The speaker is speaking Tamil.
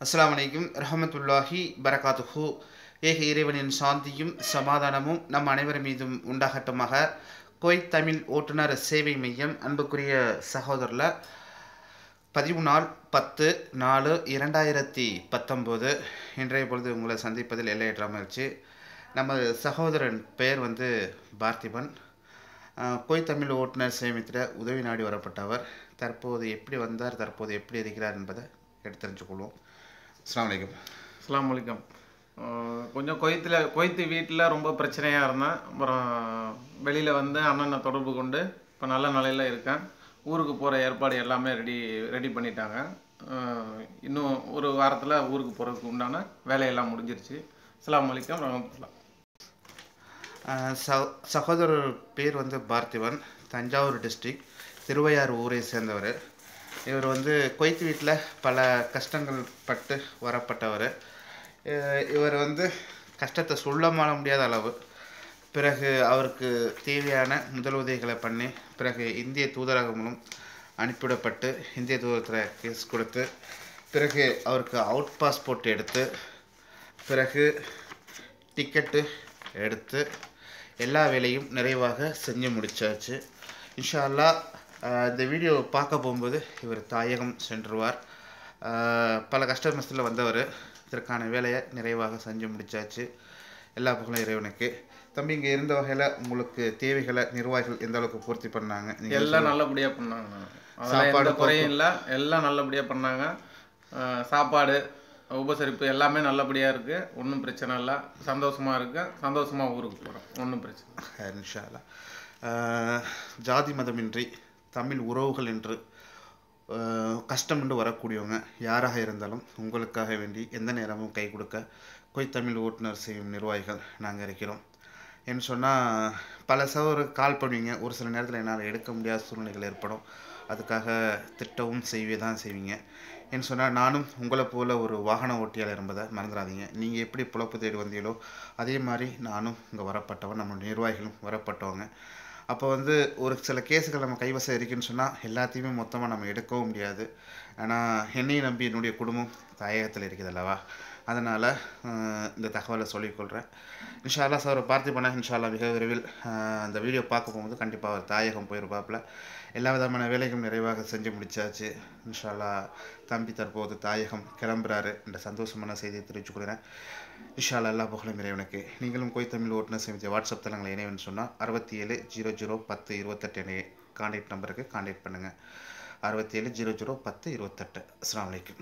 அஸ்லாம் வலைக்கும் ரஹமத்துல்லாஹி பரகாத்துஹு. ஏக இறைவனின் சாந்தியும் சமாதானமும் நம் அனைவர் மீதும் உண்டாகட்டுமாக. குவைத் தமிழ் ஓட்டுநர் சேவை மையம் அன்புக்குரிய சகோதரில் பதிவு நாள் பத்து நாலு இரண்டாயிரத்தி பத்தொம்போது. இன்றைய பொழுது உங்களை சந்திப்பதில் எல்லையற்ற மகிழ்ச்சி. நமது சகோதரன் பெயர் வந்து பார்த்திபன். ஆஹ், குவைத் தமிழ் ஓட்டுநர் சேமித்திர உதவி நாடி வரப்பட்டவர். தற்போது எப்படி வந்தார் தற்போது எப்படி இருக்கிறார் என்பதை எடுத்து தெரிஞ்சுக்கொள்வோம் அஸ்ஸலாமு அலைக்கும். அஸ்ஸலாமு அலைக்கும். அஹ் கொஞ்சம் கொய்த்தில் கொய்த்து வீட்டில் ரொம்ப பிரச்சனையாக இருந்தேன். அப்புறம் வெளியில் வந்து அண்ணனை தொடர்பு கொண்டு இப்போ நல்ல நிலையில் இருக்கேன். ஊருக்கு போகிற ஏற்பாடு எல்லாமே ரெடி ரெடி பண்ணிட்டாங்க. இன்னும் ஒரு வாரத்தில் ஊருக்கு போகிறதுக்கு உண்டான வேலையெல்லாம் முடிஞ்சிருச்சு. அஸ்ஸலாமு அலைக்கும் ரஹமத்துல்லா. ச- சகோதரர் பேர் வந்து பார்த்திபன். தஞ்சாவூர் டிஸ்ட்ரிக்ட் திருவையாறு ஊரை சேர்ந்தவர். இவர் வந்து கொய்த்து வீட்டில் பல கஷ்டங்கள் பட்டு வரப்பட்டவர். இவர் வந்து கஷ்டத்தை சொல்ல மாற முடியாத அளவு. பிறகு அவருக்கு தேவையான முதலுதவிகளை பண்ணி பிறகு இந்திய தூதரகம் மூலம் அனுப்பிவிடப்பட்டு இந்திய தூதரத்தில் கேஸ் கொடுத்து பிறகு அவருக்கு அவுட் பாஸ்போர்ட் எடுத்து பிறகு டிக்கெட்டு எடுத்து எல்லா வேலையும் நிறைவாக செஞ்சு முடிச்சாச்சு. இன்ஷால்லா இந்த வீடியோ பார்க்க போகும்போது இவர் தாயகம் சென்றுவார். பல கஷ்டமஸ்தில் வந்தவர். இதற்கான வேலையை நிறைவாக செஞ்சு முடிச்சாச்சு. எல்லா புகழும் இறைவனுக்கு. தம்பி இங்கே இருந்த வகையில் உங்களுக்கு தேவைகளை நிர்வாகிகள் எந்த அளவுக்கு பூர்த்தி பண்ணாங்க? எல்லாம் நல்லபடியாக பண்ணாங்க. சாப்பாடு குறையும் இல்லை. எல்லாம் நல்லபடியாக பண்ணாங்க. சாப்பாடு உபசரிப்பு எல்லாமே நல்லபடியாக இருக்குது ஒன்றும் பிரச்சனை இல்லை. சந்தோஷமாக இருக்கேன் சந்தோஷமாக ஊருக்கு போகிறோம் ஒன்றும் பிரச்சனை இல்லை. இன்ஷா அல்லாஹ். ஆஹ் ஜாதி மதமின்றி தமிழ் உறவுகள் என்று கஷ்டம் என்று வரக்கூடியவங்க யாராக இருந்தாலும் உங்களுக்காக வேண்டி எந்த நேரமும் கை கொடுக்க கொய் தமிழ் ஓட்டுநர் செய்யும் நிர்வாகிகள் நாங்கள் இருக்கிறோம். என்று சொன்னால் பல சவர் கால் பண்ணுவீங்க. ஒரு சில நேரத்தில் என்னால் எடுக்க முடியாத சூழ்நிலைகள் ஏற்படும். அதுக்காக திட்டவும் செய்வே தான் செய்வீங்க. என்று சொன்னால் நானும் உங்களை போல் ஒரு வாகன ஓட்டியாளர் என்பதை மறந்துடாதீங்க நீங்கள் எப்படி புழப்பு தேடி வந்தீங்களோ அதே மாதிரி நானும் இங்கே வரப்பட்டவன் நம்மளுடைய நிர்வாகிகளும் வரப்பட்டவங்க. அப்போ வந்து ஒரு சில கேஸுகள் நம்ம கைவசம் இருக்குன்னு சொன்னால் எல்லாத்தையுமே மொத்தமாக நம்ம எடுக்கவும் முடியாது. ஆனால் என்னையும் நம்பி என்னுடைய குடும்பம் தாயகத்தில் இருக்குது அல்லவா? அதனால் இந்த தகவலை சொல்லிக்கொள்கிறேன் இன்ஷால்லா சார் பார்த்திபனா இன்ஷால்லா மிக விரைவில் அந்த வீடியோ பார்க்க போகும்போது கண்டிப்பாக அவர் தாயகம் போயிருப்பாப்புல. எல்லா விதமான வேலைகளும் நிறைவாக செஞ்சு முடித்தாச்சு இன்ஷால்லா தம்பி தற்போது தாயகம் கிளம்புறாரு. என்ற சந்தோஷமான செய்தியை தெரிவிச்சுக்கொள்கிறேன் கொள்கிறேன் இன்ஷால்லா எல்லா புகழும் இறைவனுக்கு. நீங்களும் கோய் தமிழ் ஓட்டுநர் சேமித்த வாட்ஸ்அப் தளங்களை இணைவன்னு சொன்னால் அறுபத்தி ஏழு ஜீரோ ஜீரோ பத்து இருபத்தெட்டு இணைய கான்டாக்ட் நம்பருக்கு கான்டாக்ட் பண்ணுங்கள் அறுபத்தி ஏழு ஜீரோ ஜீரோ பத்து இருபத்தெட்டு. அஸ்லாம் வலைக்கம்